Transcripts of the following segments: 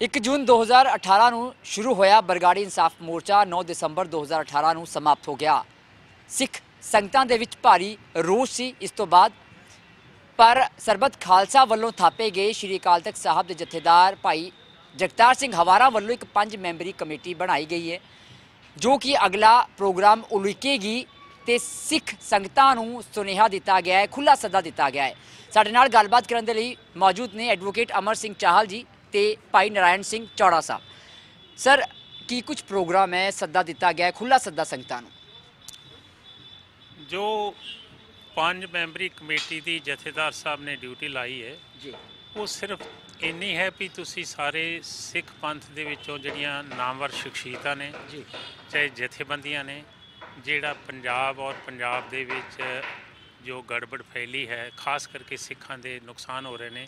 1 ਜੂਨ 2018 ਨੂੰ ਸ਼ੁਰੂ ਹੋਇਆ ਬਰਗਾੜੀ ਇਨਸਾਫ ਮੋਰਚਾ 9 ਦਸੰਬਰ 2018 ਨੂੰ ਸਮਾਪਤ ਹੋ ਗਿਆ। ਸਿੱਖ ਸੰਗਤਾਂ ਦੇ ਵਿੱਚ ਭਾਰੀ ਰੋਸ ਸੀ ਇਸ ਤੋਂ ਬਾਅਦ, ਪਰ ਸਰਬਤ ਖਾਲਸਾ ਵੱਲੋਂ ਥਾਪੇ ਗਏ ਸ਼੍ਰੀ ਅਕਾਲ ਤਖਤ ਸਾਹਿਬ ਦੇ ਜਥੇਦਾਰ ਭਾਈ ਜਗਤਾਰ ਸਿੰਘ ਹਵਾਰਾ ਵੱਲੋਂ ਇੱਕ ਪੰਜ ਮੈਂਬਰੀ ਕਮੇਟੀ ਬਣਾਈ ਗਈ ਹੈ, ਜੋ ਕਿ ਅਗਲਾ ਪ੍ਰੋਗਰਾਮ ਉਲੀਕੇਗੀ ਤੇ ਸਿੱਖ ਸੰਗਤਾਂ ਨੂੰ ਸੁਨੇਹਾ ਦਿੱਤਾ ਗਿਆ ਹੈ ਖੁੱਲਾ ਸੱਦਾ ਦਿੱਤਾ ਗਿਆ ਹੈ। ਸਾਡੇ ਨਾਲ ਗੱਲਬਾਤ ਕਰਨ ਦੇ ਲਈ ਮੌਜੂਦ ਨੇ ਐਡਵੋਕੇਟ ਅਮਰ ਸਿੰਘ ਚਾਹਲ ਜੀ। ਤੇ ਭਾਈ ਨਰਾਇਣ ਸਿੰਘ ਚੌੜਾ ਸਾਹਿਬ। ਸਰ ਕੀ ਕੁਝ ਪ੍ਰੋਗਰਾਮ ਹੈ ਸੱਦਾ ਦਿੱਤਾ ਗਿਆ ਹੈ ਖੁੱਲਾ ਸੱਦਾ ਸੰਗਤਾਂ ਨੂੰ? ਜੋ ਪੰਜ ਮੈਂਬਰੀ ਕਮੇਟੀ ਦੀ ਜਥੇਦਾਰ ਸਾਹਿਬ ਨੇ ਡਿਊਟੀ ਲਾਈ ਹੈ ਜੀ। ਉਹ ਸਿਰਫ ਇੰਨੀ ਹੈ ਵੀ ਤੁਸੀਂ ਸਾਰੇ ਸਿੱਖ ਪੰਥ ਦੇ ਵਿੱਚੋਂ ਜਿਹੜੀਆਂ ਨਾਮਵਰ ਸ਼ਖਸੀਅਤਾਂ ਨੇ ਜੀ। ਚਾਹੇ ਜਥੇਬੰਦੀਆਂ ਨੇ ਜਿਹੜਾ ਪੰਜਾਬ ਔਰ ਪੰਜਾਬ ਦੇ ਵਿੱਚ ਜੋ ਗੜਬੜ ਫੈਲੀ ਹੈ ਖਾਸ ਕਰਕੇ ਸਿੱਖਾਂ ਦੇ ਨੁਕਸਾਨ ਹੋ ਰਹੇ ਨੇ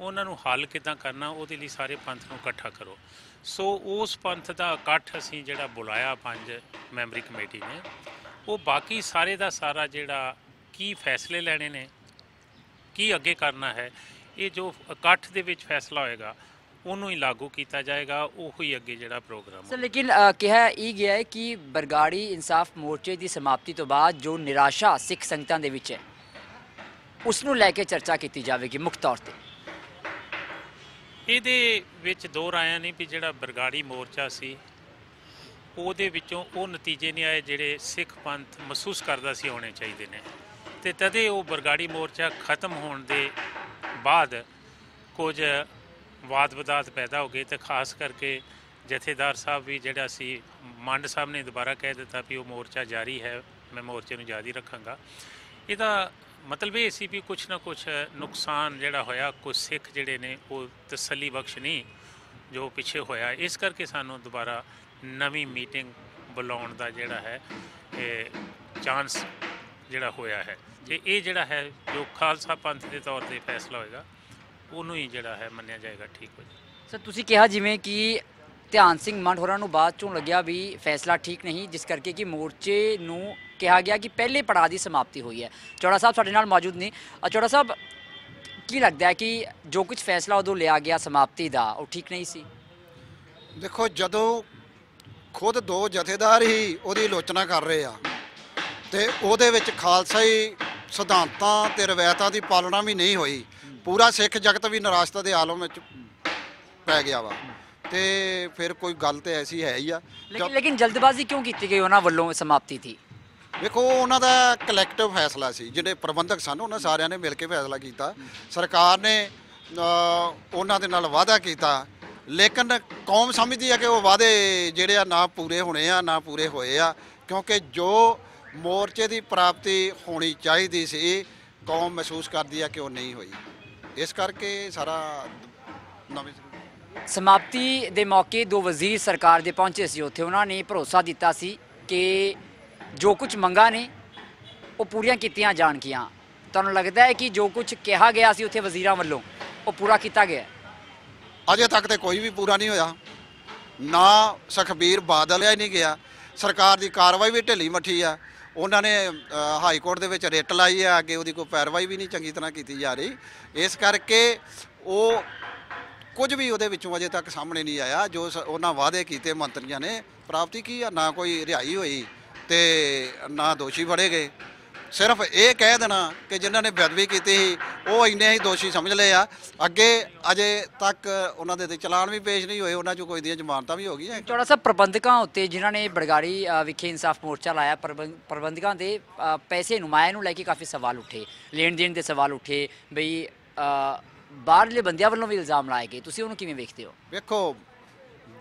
ਉਹਨਾਂ ਨੂੰ ਹੱਲ ਕਿੱਦਾਂ ਕਰਨਾ ਉਹਦੇ ਲਈ ਸਾਰੇ ਪੰਥ ਨੂੰ ਇਕੱਠਾ ਕਰੋ। ਸੋ ਉਸ ਪੰਥ ਦਾ ਇਕੱਠ ਅਸੀਂ ਜਿਹੜਾ ਬੁਲਾਇਆ ਪੰਜ ਮੈਂਬਰੀ ਕਮੇਟੀ ਨੇ ਉਹ ਬਾਕੀ ਸਾਰੇ ਦਾ ਸਾਰਾ ਜਿਹੜਾ ਕੀ ਫੈਸਲੇ ਲੈਣੇ ਨੇ ਕੀ ਅੱਗੇ ਕਰਨਾ ਹੈ ਇਹ ਜੋ ਇਕੱਠ ਦੇ ਵਿੱਚ ਫੈਸਲਾ ਹੋਏਗਾ ਉਹਨੂੰ ਹੀ ਲਾਗੂ ਕੀਤਾ ਜਾਏਗਾ ਉਹ ਹੀ ਅੱਗੇ ਜਿਹੜਾ ਪ੍ਰੋਗਰਾਮ ਸਰ ਲੇਕਿਨ ਕਿਹਾ ਇਹ ਗਿਆ ਹੈ ਕਿ ਬਰਗਾੜੀ ਇਨਸਾਫ ਮੋਰਚੇ ਦੀ ਸਮਾਪਤੀ ਤੋਂ ਬਾਅਦ ਜੋ ਨਿਰਾਸ਼ਾ ਸਿੱਖ ਸੰਗਤਾਂ ਦੇ ਵਿੱਚ ਹੈ ਉਸ ਨੂੰ ਲੈ ਕੇ ਚਰਚਾ ਕੀਤੀ ਜਾਵੇਗੀ ਮੁੱਖ ਤੌਰ ਤੇ। ਇਹਦੇ ਵਿੱਚ ਦੋ ਰਾਇਆਂ ਨਹੀਂ ਵੀ ਜਿਹੜਾ ਬਰਗਾੜੀ ਮੋਰਚਾ ਸੀ ਉਹਦੇ ਵਿੱਚੋਂ ਉਹ ਨਤੀਜੇ ਨਹੀਂ ਆਏ ਜਿਹੜੇ ਸਿੱਖ ਪੰਥ ਮਹਿਸੂਸ ਕਰਦਾ ਸੀ ਹੋਣੇ ਚਾਹੀਦੇ ਨੇ। ਤੇ ਤਦੇ ਉਹ ਬਰਗਾੜੀ ਮੋਰਚਾ ਖਤਮ ਹੋਣ ਦੇ ਬਾਅਦ ਕੁਝ ਵਾਦ ਵਿਵਾਦ ਪੈਦਾ ਹੋ ਗਏ ਤੇ ਖਾਸ ਕਰਕੇ ਜਥੇਦਾਰ ਸਾਹਿਬ ਵੀ ਜਿਹੜਾ ਸੀ ਮੰਡ ਸਾਹਿਬ ਨੇ ਦੁਬਾਰਾ ਕਹਿ ਦਿੱਤਾ ਵੀ ਉਹ ਮੋਰਚਾ ਜਾਰੀ ਹੈ, ਮੈਂ ਮੋਰਚੇ ਨੂੰ ਜਾਰੀ ਰੱਖਾਂਗਾ। ਇਹਦਾ ਮਤਲਬ ਇਹ ਸੀ ਵੀ ਕੁਛ ਨਾ ਕੁਛ ਨੁਕਸਾਨ ਜਿਹੜਾ ਹੋਇਆ ਕੁਝ ਸਿੱਖ ਜਿਹੜੇ ਨੇ ਉਹ ਤਸੱਲੀ ਬਖਸ਼ ਨਹੀਂ ਜੋ ਪਿੱਛੇ ਹੋਇਆ। ਇਸ ਕਰਕੇ ਸਾਨੂੰ ਦੁਬਾਰਾ ਨਵੀਂ ਮੀਟਿੰਗ ਬੁਲਾਉਣ ਦਾ ਜਿਹੜਾ ਹੈ, ਇਹ ਚਾਂਸ ਜਿਹੜਾ ਹੋਇਆ ਹੈ। ਤੇ ਇਹ ਜਿਹੜਾ ਹੈ ਜੋ ਖਾਲਸਾ ਪੰਥ ਦੇ ਤੌਰ ਤੇ ਫੈਸਲਾ ਹੋਏਗਾ ਉਹਨੂੰ ਹੀ ਜਿਹੜਾ ਹੈ ਮੰਨਿਆ ਜਾਏਗਾ ਠੀਕ ਹੋ ਜਾਏਗਾ ਸਰ ਤੁਸੀਂ ਕਿਹਾ ਜਿਵੇਂ ਕਿ ਧਿਆਨ ਸਿੰਘ ਮੰਡ ਹੋਰਾਂ ਨੂੰ ਬਾਅਦ ਚੋਂ ਲੱਗਿਆ ਵੀ ਫੈਸਲਾ ਠੀਕ ਨਹੀਂ ਜਿਸ ਕਰਕੇ ਕਿ ਮੋਰਚੇ ਨੂੰ ਕਿਹਾ ਗਿਆ ਕਿ ਪਹਿਲੇ ਪੜਾਅ ਦੀ ਸਮਾਪਤੀ ਹੋਈ ਹੈ। ਚੌੜਾ ਸਾਹਿਬ ਸਾਡੇ ਨਾਲ ਮੌਜੂਦ ਨੇ। ਅ, ਚੌੜਾ ਸਾਹਿਬ ਕੀ ਲੱਗਦਾ ਹੈ ਕਿ ਜੋ ਕੁਝ ਫੈਸਲਾ ਉਦੋਂ ਲਿਆ ਗਿਆ ਸਮਾਪਤੀ ਦਾ ਉਹ ਠੀਕ ਨਹੀਂ ਸੀ? ਦੇਖੋ ਜਦੋਂ ਖੁਦ ਦੋ ਜਥੇਦਾਰ ਹੀ ਉਹਦੀ ਆਲੋਚਨਾ ਕਰ ਰਹੇ ਆ ਤੇ ਉਹਦੇ ਵਿੱਚ ਖਾਲਸਾਈ ਸਿਧਾਂਤਾਂ ਤੇ ਰਵਾਇਤਾਂ ਦੀ ਪਾਲਣਾ ਵੀ ਨਹੀਂ ਹੋਈ। ਪੂਰਾ ਸਿੱਖ ਜਗਤ ਵੀ ਨਿਰਾਸ਼ਤਾ ਦੇ ਆਲਮ ਵਿੱਚ ਪੈ ਗਿਆ ਵਾ। ਤੇ ਫਿਰ ਕੋਈ ਗੱਲ ਤੇ ਐਸੀ ਹੈ ਹੀ ਆ। ਲੇਕਿਨ ਜਲਦਬਾਜ਼ੀ ਕਿਉਂ ਕੀਤੀ ਗਈ? ਉਹਨਾਂ ਵੱਲੋਂ ਸਮਾਪਤੀ ਦੀ ਵੇਖੋ ਉਹਨਾਂ ਦਾ ਕਲੈਕਟਿਵ ਫੈਸਲਾ ਸੀ। ਜਿਹੜੇ ਪ੍ਰਬੰਧਕ ਸਨ ਉਹਨਾਂ ਸਾਰਿਆਂ ਨੇ ਮਿਲ ਕੇ ਫੈਸਲਾ ਕੀਤਾ। ਸਰਕਾਰ ਨੇ ਉਹਨਾਂ ਦੇ ਨਾਲ ਵਾਅਦਾ ਕੀਤਾ। ਲੇਕਿਨ ਕੌਮ ਸਮਝਦੀ ਹੈ ਕਿ ਉਹ ਵਾਅਦੇ ਜਿਹੜੇ ਆ ਨਾ ਪੂਰੇ ਹੋਣੇ ਆ ਨਾ ਪੂਰੇ ਹੋਏ ਆ। ਕਿਉਂਕਿ ਜੋ ਮੋਰਚੇ ਦੀ ਪ੍ਰਾਪਤੀ ਹੋਣੀ ਚਾਹੀਦੀ ਸੀ ਕੌਮ ਮਹਿਸੂਸ ਕਰਦੀ ਆ ਕਿ ਉਹ ਨਹੀਂ ਹੋਈ। ਇਸ ਕਰਕੇ ਸਾਰਾ ਨਵੇਂ ਸਮਾਪਤੀ ਦੇ ਮੌਕੇ ਦੋ ਵਜ਼ੀਰ ਸਰਕਾਰ ਦੇ ਪਹੁੰਚੇ ਸੀ ਉੱਥੇ ਉਹਨਾਂ ਨੇ ਭਰੋਸਾ ਦਿੱਤਾ ਸੀ ਕਿ ਜੋ ਕੁਝ ਮੰਗਾਂ ਨੇ ਉਹ ਪੂਰੀਆਂ ਕੀਤੀਆਂ ਜਾਣਗੀਆਂ। ਤੁਹਾਨੂੰ ਲੱਗਦਾ ਹੈ ਕਿ ਜੋ ਕੁਝ ਕਿਹਾ ਗਿਆ ਸੀ ਉੱਥੇ ਵਜ਼ੀਰਾਂ ਵੱਲੋਂ ਉਹ ਪੂਰਾ ਕੀਤਾ ਗਿਆ? ਹੈ? ਅਜੇ ਤੱਕ ਤੇ ਕੋਈ ਵੀ ਪੂਰਾ ਨਹੀਂ ਹੋਇਆ। ਨਾ ਸੁਖਬੀਰ ਬਾਦਲ ਹੀ ਨਹੀਂ ਗਿਆ। ਸਰਕਾਰ ਦੀ ਕਾਰਵਾਈ ਵੀ ਢਿੱਲੀ ਮੱਠੀ ਆ। ਉਹਨਾਂ ਨੇ ਹਾਈ ਕੋਰਟ ਦੇ ਵਿੱਚ ਰਿਟ ਲਾਈ ਆ, ਅੱਗੇ ਉਹਦੀ ਕੋਈ ਪੈਰਵਾਈ ਵੀ ਨਹੀਂ ਚੰਗੀ ਤਰ੍ਹਾਂ ਕੀਤੀ ਜਾ ਰਹੀ। ਇਸ ਕਰਕੇ ਉਹ ਕੁਝ ਵੀ ਉਹਦੇ ਵਿੱਚੋਂ ਅਜੇ ਤੱਕ ਸਾਹਮਣੇ ਨਹੀਂ ਆਇਆ, ਜੋ ਸ- ਉਹਨਾਂ ਵਾਅਦੇ ਕੀਤੇ ਮੰਤਰੀਆਂ ਨੇ। ਪ੍ਰਾਪਤੀ ਕੀ ਆ? ਨਾ ਕੋਈ ਰਿਹਾਈ ਹੋਈ ਤੇ ਨਾ ਦੋਸ਼ੀ ਫੜੇ ਗਏ। ਸਿਰਫ ਇਹ ਕਹਿ ਦੇਣਾ ਕਿ ਜਿਨ੍ਹਾਂ ਨੇ ਬੇਅਦਬੀ ਕੀਤੀ ਸੀ ਉਹ ਇੰਨੇ ਹੀ ਦੋਸ਼ੀ ਸਮਝ ਲਏ ਆ। ਅੱਗੇ ਅਜੇ ਤੱਕ ਉਹਨਾਂ ਦੇ ਤੇ ਚਲਾਨ ਵੀ ਪੇਸ਼ ਨਹੀਂ ਹੋਏ ਉਹਨਾਂ ਚੋਂ ਕੋਈ ਦੀਆਂ ਜ਼ਮਾਨਤਾਂ ਵੀ ਹੋ ਗਈਆਂ। ਚੌੜਾ ਸਾਹਿਬ ਪ੍ਰਬੰਧਕਾਂ ਉੱਤੇ ਜਿਨ੍ਹਾਂ ਨੇ ਬੜਗਾੜੀ ਵਿਖੇ ਇਨਸਾਫ ਮੋਰਚਾ ਲਾਇਆ ਪ੍ਰਬੰ- ਪ੍ਰਬੰਧਕਾਂ ਦੇ ਪੈਸੇ ਨੁਮਾਇਆਂ ਨੂੰ ਲੈ ਕੇ ਕਾਫੀ ਸਵਾਲ ਉੱਠੇ ਲੈਣ ਦੇਣ ਦੇ ਸਵਾਲ ਉੱਠੇ ਬਈ ਬਾਹਰਲੇ ਬੰਦਿਆਂ ਵੱਲੋਂ ਵੀ ਇਲਜ਼ਾਮ ਲਾਏ ਗਏ। ਤੁਸੀਂ ਉਹਨੂੰ ਕਿਵੇਂ ਵੇਖਦੇ ਹੋ? ਵੇਖੋ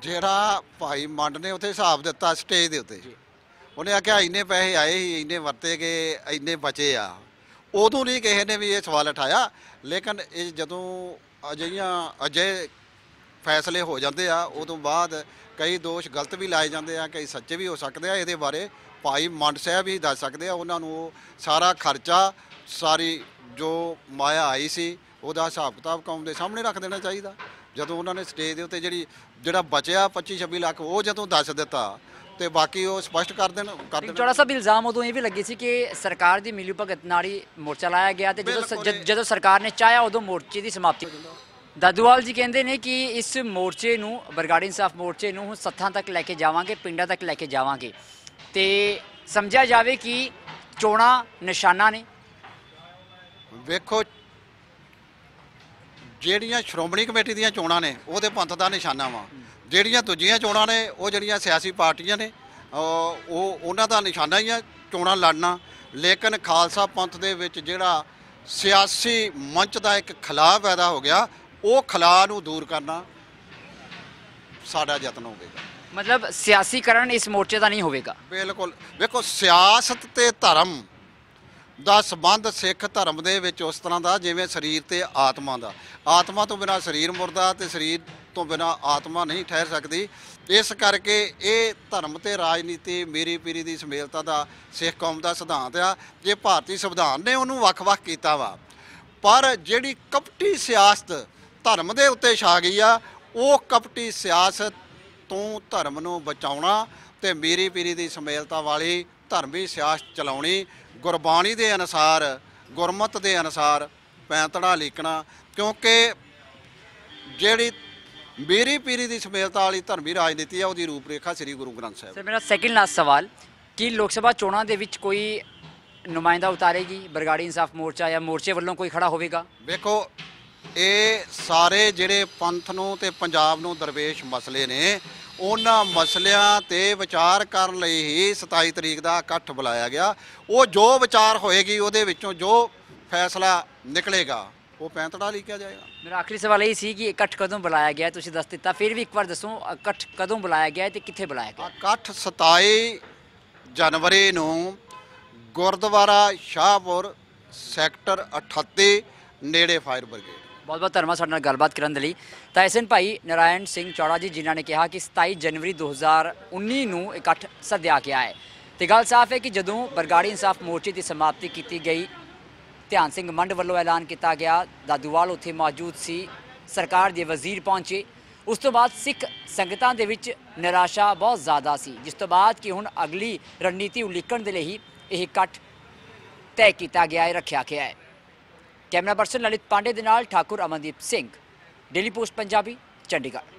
ਜਿਹੜਾ ਭਾਈ ਮੰਡ ਨੇ ਉੱਥੇ ਹਿਸਾਬ ਦਿੱਤਾ ਸਟੇਜ ਦੇ ਉੱਤੇ। ਉਹਨੇ ਆਖਿਆ ਇੰਨੇ ਪੈਸੇ ਆਏ ਸੀ, ਇੰਨੇ ਵਰਤੇ ਗਏ, ਇੰਨੇ ਬਚੇ ਆ। ਉਦੋਂ ਨਹੀਂ ਕਿਸੇ ਨੇ ਵੀ ਇਹ ਸਵਾਲ ਉਠਾਇਆ, ਲੇਕਿਨ ਇਹ ਜਦੋਂ ਅਜਿਹੀਆਂ ਅਜੇ ਫੈਸਲੇ ਹੋ ਜਾਂਦੇ ਆ, ਉਦੋਂ ਬਾਅਦ ਕਈ ਦੋਸ਼ ਗਲਤ ਵੀ ਲਾਏ ਜਾਂਦੇ ਆ, ਕਈ ਸੱਚੇ ਵੀ ਹੋ ਸਕਦੇ ਆ, ਇਹਦੇ ਬਾਰੇ ਭਾਈ ਮੰਡ ਸਾਹਿਬ ਹੀ ਦੱਸ ਸਕਦੇ ਆ, ਉਹਨਾਂ ਨੂੰ ਉਹ ਸਾਰਾ ਖਰਚਾ, ਸਾਰੀ ਜੋ ਮਾਇਆ ਆਈ ਸੀ, ਉਹਦਾ ਹਿਸਾਬ ਕਿਤਾਬ ਕੌਮ ਦੇ ਸਾਹਮਣੇ ਰੱਖ ਦੇਣਾ ਚਾਹੀਦਾ। ਜਦੋਂ ਉਹਨਾਂ ਨੇ ਸਟੇਜ ਦੇ ਉੱਤੇ ਜਿਹੜੀ, ਜਿਹੜਾ ਬਚਿਆ 25 26 ਲੱਖ, ਉਹ ਜਦੋਂ ਦੱਸ ਦਿੱਤਾ ਤੇ ਬਾਕੀ ਉਹ ਸਪਸ਼ਟ ਕਰ ਦੇਣ ਕਰ ਦੇਣ। ਚੌੜਾ ਸਾਹਿਬ ਇਲਜ਼ਾਮ ਉਦੋਂ ਇਹ ਵੀ ਲੱਗੇ ਸੀ ਕਿ ਸਰਕਾਰ ਦੀ ਮਿਲੀ ਭਗਤ ਨਾਲ ਹੀ ਮੋਰਚਾ ਲਾਇਆ ਗਿਆ ਤੇ ਜਦੋਂ ਜਦ- ਸਰਕਾਰ ਨੇ ਚਾਹਿਆ ਉਦੋਂ ਮੋਰਚੇ ਦੀ ਸਮਾਪਤੀ। ਦਾਦੂਵਾਲ ਜੀ ਕਹਿੰਦੇ ਨੇ ਕਿ ਇਸ ਮੋਰਚੇ ਨੂੰ ਬਰਗਾੜੀ ਇਨਸਾਫ ਮੋਰਚੇ ਨੂੰ ਸੱਥਾਂ ਤੱਕ ਲੈ ਕੇ ਜਾਵਾਂਗੇ ਪਿੰਡਾਂ ਤੱਕ ਲੈ ਕੇ ਜਾਵਾਂਗੇ। ਤੇ ਸਮਝਿਆ ਜਾਵੇ ਕਿ ਚੋਣਾਂ ਨਿਸ਼ਾਨਾ ਨੇ। ਵੇਖੋ ਜਿਹੜੀਆਂ ਸ਼੍ਰੋਮਣੀ ਕਮੇਟੀ ਦੀਆਂ ਚੋਣਾਂ ਨੇ ਉਹਦੇ ਪੰਥ ਦਾ ਨਿਸ਼ਾਨਾ ਵਾ। ਜਿਹੜੀਆਂ ਦੂਜੀਆਂ ਚੋਣਾਂ ਨੇ ਉਹ ਜਿਹੜੀਆਂ ਸਿਆਸੀ ਪਾਰਟੀਆਂ ਨੇ ਉਹ ਉਹ- ਉਹਨਾਂ ਦਾ ਨਿਸ਼ਾਨਾ ਹੀ ਆ ਚੋਣਾਂ ਲੜਨਾ। ਲੇਕਿਨ ਖਾਲਸਾ ਪੰਥ ਦੇ ਵਿੱਚ ਜਿਹੜਾ ਸਿਆਸੀ ਮੰਚ ਦਾ ਇੱਕ ਖਲਾਅ ਪੈਦਾ ਹੋ ਗਿਆ ਉਹ ਖਲਾਅ ਨੂੰ ਦੂਰ ਕਰਨਾ ਸਾਡਾ ਯਤਨ ਹੋਵੇਗਾ। ਮਤਲਬ ਸਿਆਸੀਕਰਨ ਇਸ ਮੋਰਚੇ ਦਾ ਨਹੀਂ ਹੋਵੇਗਾ। ਬਿਲਕੁਲ। ਵੇਖੋ ਸਿਆਸਤ ਤੇ ਧਰਮ ਦਾ ਸੰਬੰਧ ਸਿੱਖ ਧਰਮ ਦੇ ਵਿੱਚ ਉਸ ਤਰ੍ਹਾਂ ਦਾ ਜਿਵੇਂ ਸਰੀਰ ਤੇ ਆਤਮਾ ਦਾ। ਆਤਮਾ ਤੋਂ ਬਿਨਾ ਸਰੀਰ ਮੁਰਦਾ ਤੇ ਸਰੀਰ ਤੋਂ ਬਿਨਾ ਆਤਮਾ ਨਹੀਂ ਠਹਿਰ ਸਕਦੀ। ਇਸ ਕਰਕੇ ਇਹ ਧਰਮ ਤੇ ਰਾਜਨੀਤੀ, ਮੇਰੀ ਪੀਰੀ ਦੀ ਸਮੇਲਤਾ ਦਾ ਸਿੱਖ ਕੌਮ ਦਾ ਸਿਧਾਂਤ ਆ। ਜੇ ਭਾਰਤੀ ਸੰਵਿਧਾਨ ਨੇ ਉਹਨੂੰ ਵੱਖ-ਵੱਖ ਕੀਤਾ ਵਾ, ਪਰ ਜਿਹੜੀ ਕਪਟੀ ਸਿਆਸਤ ਧਰਮ ਦੇ ਉੱਤੇ ਛਾ ਗਈ ਆ, ਉਹ ਕਪਟੀ ਸਿਆਸਤ ਤੋਂ ਧਰਮ ਨੂੰ ਬਚਾਉਣਾ ਤੇ ਮੇਰੀ ਪੀਰੀ ਦੀ ਸਮੇਲਤਾ ਵਾਲੀ ਧਰਮੀ ਸਿਆਸਤ ਚਲਾਉਣੀ, ਗੁਰਬਾਣੀ ਦੇ ਅਨੁਸਾਰ, ਗੁਰਮਤ ਦੇ ਅਨੁਸਾਰ ਪੈਂਤੜਾ ਲੀਕਣਾ, ਕਿਉਂਕਿ ਜਿਹੜੀ ਮੇਰੀ ਪੀਰੀ ਦੀ ਸਮੇਲਤਾ ਵਾਲੀ ਧਰਮੀ ਰਾਜਨੀਤੀ ਆ ਉਹਦੀ ਰੂਪਰੇਖਾ ਸ੍ਰੀ ਗੁਰੂ ਗ੍ਰੰਥ ਸਾਹਿਬ ਸਰ ਮੇਰਾ ਸੈਕਿੰਡ ਲਾਸਟ ਸਵਾਲ ਕੀ ਲੋਕ ਸਭਾ ਚੋਣਾਂ ਦੇ ਵਿੱਚ ਕੋਈ ਨੁਮਾਇੰਦਾ ਉਤਾਰੇਗੀ ਬਰਗਾੜੀ ਇਨਸਾਫ ਮੋਰਚਾ ਜਾਂ ਮੋਰਚੇ ਵੱਲੋਂ ਕੋਈ ਖੜਾ ਹੋਵੇਗਾ? ਵੇਖੋ ਇਹ ਸਾਰੇ ਜਿਹੜੇ ਪੰਥ ਨੂੰ ਤੇ ਪੰਜਾਬ ਨੂੰ ਦਰਵੇਸ਼ ਮਸਲੇ ਨੇ ਉਹਨਾਂ ਮਸਲਿਆਂ ਤੇ ਵਿਚਾਰ ਕਰਨ ਲਈ ਹੀ 27 ਤਰੀਕ ਦਾ ਇਕੱਠ ਬੁਲਾਇਆ ਗਿਆ। ਉਹ ਜੋ ਵਿਚਾਰ ਹੋਏਗੀ ਉਹਦੇ ਵਿੱਚੋਂ ਜੋ ਫੈਸਲਾ ਨਿਕਲੇਗਾ ਉਹ ਪੈਂਤੜਾ ਲਿਖਿਆ ਜਾਏਗਾ ਮੇਰਾ ਆਖਰੀ ਸਵਾਲ ਇਹ ਸੀ ਕਿ ਇਕੱਠ ਕਦੋਂ ਬੁਲਾਇਆ ਗਿਆ? ਤੁਸੀਂ ਦੱਸ ਦਿੱਤਾ ਫਿਰ ਵੀ ਇੱਕ ਵਾਰ ਦੱਸੋ ਇਕੱਠ ਕਦੋਂ ਬੁਲਾਇਆ ਗਿਆ ਤੇ ਕਿੱਥੇ ਬੁਲਾਇਆ ਗਿਆ? ਇਕੱਠ 27 ਜਨਵਰੀ ਨੂੰ ਗੁਰਦੁਆਰਾ ਸ਼ਾਹਪੁਰ ਸੈਕਟਰ 38 ਨੇੜੇ ਫਾਇਰ ਬ੍ਰਿਗੇਡ ਬਹੁਤ ਬਹੁਤ ਧੰਨਵਾਦ ਸਾਡੇ ਨਾਲ ਗੱਲਬਾਤ ਕਰਨ ਦੇ ਲਈ ਤਾਂ ਐਸਐਨ ਭਾਈ ਨਰਾਇਣ ਸਿੰਘ ਚੌੜਾ ਜੀ ਜਿਨ੍ਹਾਂ ਨੇ ਕਿਹਾ ਕਿ 27 ਜਨਵਰੀ 2019 ਨੂੰ ਇਕੱਠ ਸੱਦਿਆ ਗਿਆ ਹੈ ਤੇ ਗੱਲ ਸਾਫ਼ ਹੈ ਕਿ ਜਦੋਂ ਬਰਗਾੜੀ ਇਨਸਾਫ ਮੋਰਚੇ ਦੀ ਸਮਾਪਤੀ ਕੀਤੀ ਗਈ ਧਿਆਨ ਸਿੰਘ ਮੰਡ ਵੱਲੋਂ ਐਲਾਨ ਕੀਤਾ ਗਿਆ। ਦਾਦੂਵਾਲ ਉੱਥੇ ਮੌਜੂਦ ਸੀ। ਸਰਕਾਰ ਦੇ ਵਜ਼ੀਰ ਪਹੁੰਚੇ। ਉਸ ਤੋਂ ਬਾਅਦ ਸਿੱਖ ਸੰਗਤਾਂ ਦੇ ਵਿੱਚ ਨਿਰਾਸ਼ਾ ਬਹੁਤ ਜ਼ਿਆਦਾ ਸੀ। ਜਿਸ ਤੋਂ ਬਾਅਦ ਕਿ ਹੁਣ ਅਗਲੀ ਰਣਨੀਤੀ ਉਲੀਕਣ ਦੇ ਲਈ ਇਹ ਇਕੱਠ ਤੈਅ ਕੀਤਾ ਗਿਆ ਹੈ, ਰੱਖਿਆ ਗਿਆ ਹੈ। ਕੈਮਰਾ ਪਰਸਨ ਲਲਿਤ ਪਾਂਡੇ ਦੇ ਨਾਲ Thakur Amandeep Singh. Daily Post, Punjabi, Chandigarh.